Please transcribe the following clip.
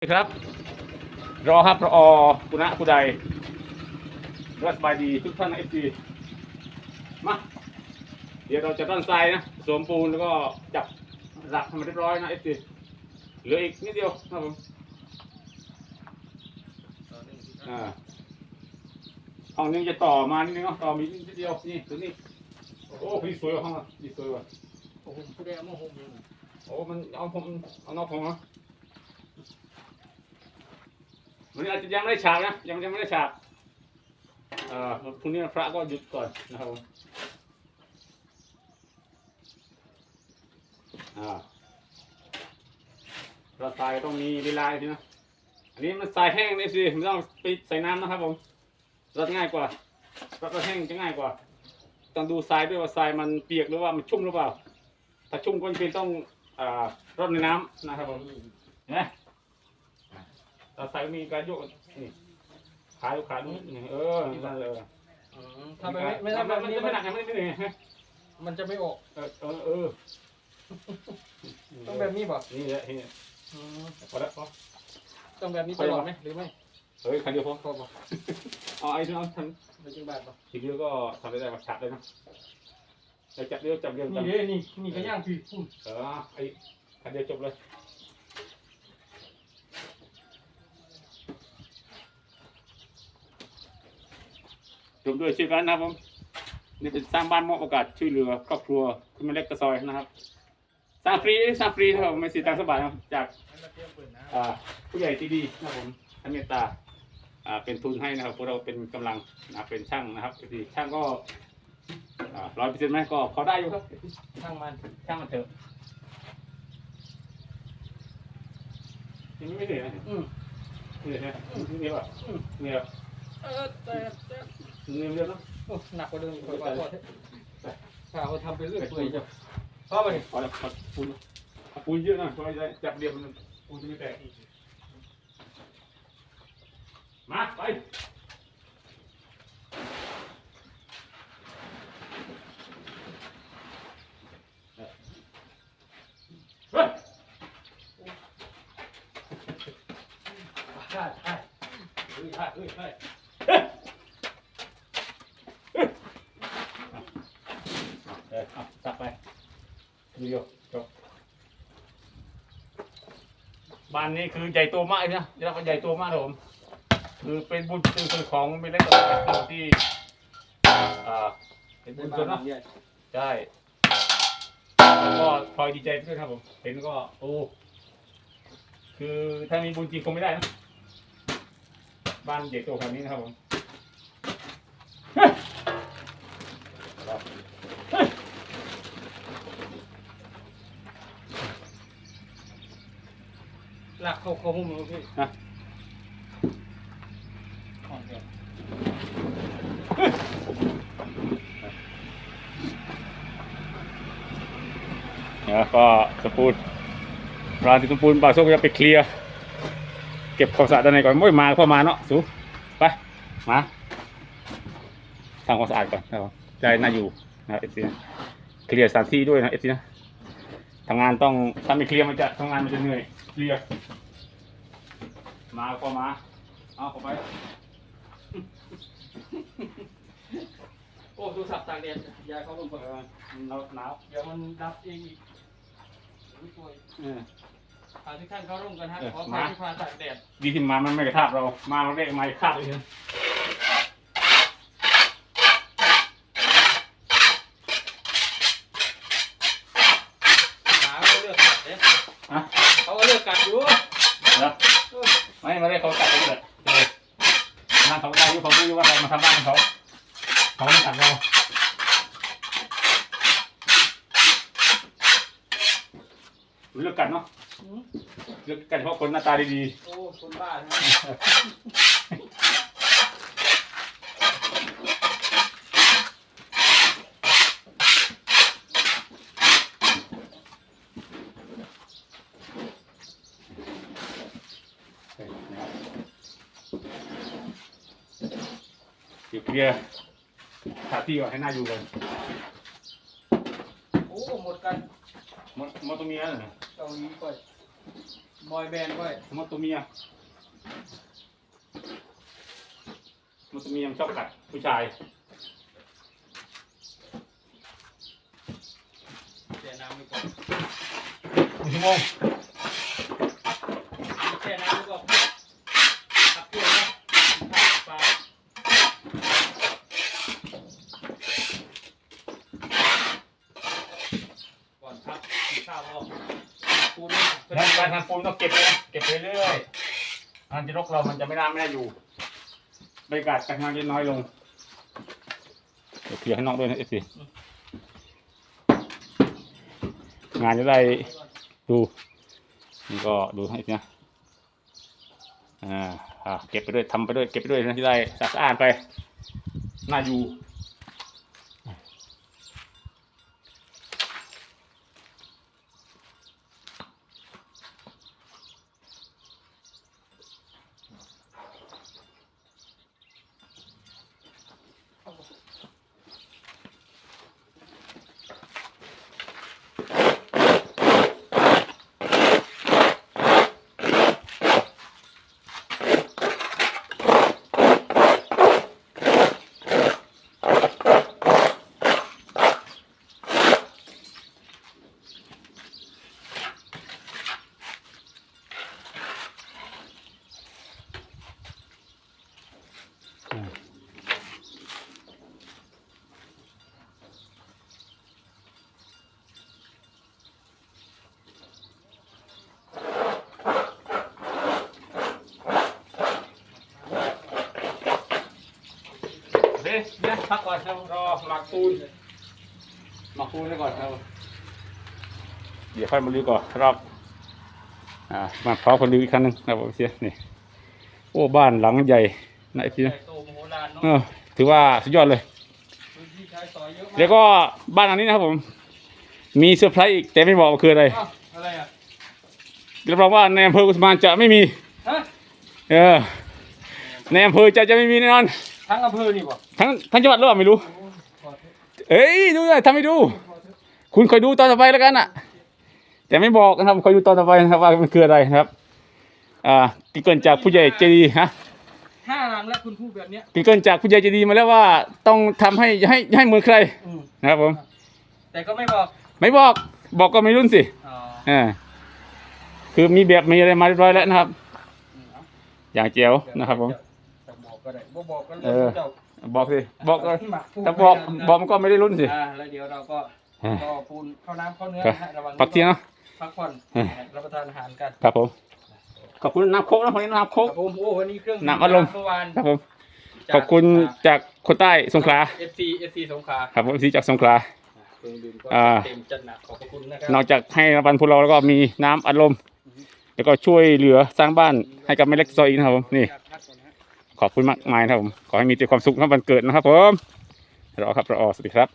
ครับ รอครับรอคุณะคุณใดรัสบายดีทุกท่านเอฟซีมา เดี๋ยวเราจะด้านทรายนะสวมปูนแล้วก็จับหลักทำมาเรียบร้อยนะเอฟซีเหลืออีกนิดเดียวครับผมอ่าห้องนึงจะต่อมานิดนึงเนาะต่อมีนิดเดียวนี่ตัวนี้โอ้โหพี่สวยว่ะห้องอะพี่สวยว่ะโอ้โหผู้ใดเอามาห่มอยู่โอ้มันเอาผมเอานอกผมเนาะ วันนี้อาจจะยังไม่ได้ฉากนะ ยังยังไม่ได้ฉากเอ่อพรุ่งนี้พระก็หยุดก่อนนะครับผมอ่าเราทรายต้องมีเวลาทีนะอันนี้มันทรายแห้งเลยสิไม่ต้องไปใส่น้ำนะครับผมรัดง่ายกว่ารัดแห้งจะง่ายกว่า ต้องดูทรายด้วยว่าทรายมันเปียกหรือว่ามันชุ่มหรือเปล่า ถ้าชุ่มก็จะเป็นต้องอ่ารดในน้ำนะครับผมเห็นไหม เราใส่มีการโยกนี่ขาดูขาดูนี่เออนั่นเลยอืมถ้าไม่ไม่ถ้ามัแบบนนี้จะมัไม่นหนักไม่ไม่เหนื่อยมันจะไม่ออก เออเออเออต้องแบบนี้ป่ะนี่แหละนี่อืมพอแล้วพอต้องแบบนี้ตลอดไหมหรือไม่เฮ้ยคันเดียวพอพอป่ะเอาไอ้ที่น้องทไม่จริงบาทป่ะำทีเดียวก็ทำได้ได้มาฉาบเลยนะจะจับเดียวจับเดียวจันี่บเด้นี่นี่ก็ย่างพี่พูดเออไอ้คันเดียวจบเลย จบด้วยชื่อกันนะครับผมนี่เป็นสร้างบ้านมอบโอกาสช่วยเหลือครอบครัวคุณแม่เล็กตะซอยนะครับสร้างฟรีสร้างฟรีนะครับผมไม่เสียตังค์สกบาทนะครับจากอ่าผู้ใหญ่ที่ดีนะครับผมท่านเมตตาอ่าเป็นทุนให้นะครับพวกเราเป็นกำลังนะเป็นช่างนะครับดีช่างก็ร้อยเปอร์เซ็นต์ไหมก็พอได้อยู่ครับช่างมันช่างมันเถอะยังไม่เหนื่อยนะเหนื่อยนะเหนื่อยป่ะเหนื่อยเออแต่ แต่เหนื่อยเยอะเนอะโอ้หนักกว่าเดิมอีกกว่าว่าถ้าเขาทำไปเรื่อยเปื่อยจ้ะพอป่ะนี่พอแล้วพอปูนเอปูนเยอะหน่อยเพราะว่าจะได้จับเรียบมันปูนจะไม่แตกอีกมาไปเฮ้ยใช่ใช่เฮ้ย เฮ้ยเฮ้ยเฮ้ยเออเอาจับไปเดียวจบบ้านนี้คือใหญ่โตมากเลยนะเรียกว่าใหญ่โตมากเลยผมคือเป็นบุญคือคือของไม่เล็กแต่ที่อ่าเป็นบุญส่วนเนาะใช่แล้วก็พลอยดีใจด้วยครับผมเห็นก็โอ้คือถ้ามีบุญจริงคงไม่ได้นะบ้านใหญ่โตขนาดนี้นะครับผม หลักเขาเขาหุ้มเลยพี่นะอ๋อเดี๋ยวแล้วก็สปูนร้านที่สปูนป่าโซกจะไปเคลียร์เก็บความสะอาดด้านในก่อนไม่มาพอมาเนาะสูไปมาทำความสะอาดก่อนนะครับใจน่าอยู่นะครับเอฟซีเคลียร์สถานที่ด้วยนะเอฟซีนะ ทำงานต้องถ้าไม่เคลียร์มันจะทำงานมันจะเหนื่อยเคลียร์มาก็มา เอาเข้าไป โอ้ดูสับตากแดดยาเขาลงเอก่อนอหนาวหนาวเดี๋ยวมันดับเองอีกไม่ช่วยเออพาทุกท่านเข้าร่วมกันฮะเออขอพามาที่พาตากแดด ดีที่มามันไม่กระทาบเรา มาเราเรียกมาคาบเลยนะ หมาเขาเลือกกัดเนี่ย ฮะ เขาก็เลือกกัดอยู่ เหรอไม่มาเรียกเขากัดเลยเลยงานเขาได้อยู่เขาไม่รู้ว่าเรามาทำบ้านเขา เขาไม่กัดเรา เลือกกันเนาะอืมเลือกกันเฉพาะคนหน้าตาดีโอ้คนบ้าใช่ไหมๆเดี๋ยวเคลียร์สถานที่ก่อนให้น่าอยู่กันโอ้หมดกันมดมดตรงนี้นะเกาหลีก่อนบอยแบนด์ไว้สมมติตัวเมียสมมติตัวเมียมันชอบกัดผู้ชายแช่น้ำไว้ก่อน หนึ่งชั่วโมง แช่น้ำไว้ก่อนพักเพื่อนนะปลาก่อนพักกินข้าวเอาปูน งาน การทำปูนต้องเก็บไปนะเก็บไปเรื่อยงานจะรกเรามันจะไม่น่าไม่ได้อยู่บรรยากาศการงานจะน้อยลงเดี๋ยวเคลียร์ให้น้องด้วยนะเอฟซีงานจะได้ดูนี่ก็ดูให้นะอ่าอ่าเก็บไปด้วยทำไปด้วยเก็บไปด้วยนะที่ได้สะอาดไปน่าอยู่ โอเคเนี่ยพักก่อนครับรอหมักปูนหมักปูนไว้ก่อนครับเดี๋ยวค่อยมาลื้อก่อนรอบอ่ามาพร้อมคนลื้ออีกครั้งหนึงครับผมเสียนี่โอ้บ้านหลังใหญ่นะไอ้พี่ใหนะ เนาะเออถือว่าสุดยอดเลย พื้นที่ใช้สอยเยอะมากแล้วก็บ้านหลังนี้นะครับผม มีเซอร์ไพรส์อีกแต่ไม่บอกว่าคืออะไรอ้าวอะไรอะรับรองว่าในอำเภอกุสมานจะไม่มี ฮะเออในอำเภอจะจะไม่มีแน่นอน ทั้งอำเภอนี่บ่ทั้งทั้งจังหวัดหรือเปล่าไม่รู้ ขอเถอะเอ้ยดูเลยทำให้ดูขอเถอะคุณคอยดูตอนต่อไปแล้วกันอะ แต่ไม่บอกนะครับคอยดูตอนต่อไปนะครับว่ามันคืออะไรนะครับ อ่ากินเกินจากผู้ใหญ่ใจดีฮะห้ารังแล้วคุณพูดแบบเนี้ยกินเกินจากผู้ใหญ่ใจดีมาแล้วว่าต้องทำให้ให้ให้เหมือนใครอืมนะครับผม แต่ก็ไม่บอกไม่บอกบอกก็ไม่รุ่นสิอ๋ออ่าคือมีแบบมีอะไรมาเรียบร้อยแล้วนะครับ อืมเอาอย่างเจียวนะครับผมจะบอกก็ได้บ่บอกก็เอเรื่อองเจ้าบอกสิบอกก็หมัพูดถ้าบอกไม่ได้นะบอกมันก็ไม่ได้รุ่นสิ อ่าแล้วเดี๋ยวเราก็อ่า ก็ปูนเข้าน้ำเข้าเนื้อครับนะฮะระวังพักเที่ยงเนาะ พักผ่อนอ่ารับประทานอาหารกัน ครับผม ขอบคุณน้ำโคกนะคนนี้น้ำโคคกรับผมโอ้วันนี้เครื่องน้ำอัดลมเมื่อวานครับผมขอบคุณจากคนใต้สงขลาเอฟซีเอฟซีสงขลาครับผมซีจากสงขลา เครื่องดื่มก็อ่า เต็มจัดหนักขอบพระคุณนะครันอกจากให้รางวัลพวกเราแล้วก็มีน้ำอัดลมแล้วก็ช่วยเหลือสร้างบ้านให้กับแม่เล็กซอยอีกนะครับผมนี่พักก่อนนะขอบคุณมากมายนะครับผมขอให้มีแต่ความสุขครับวันเกิดนะครับผมรอครับรอสวัสดีครับ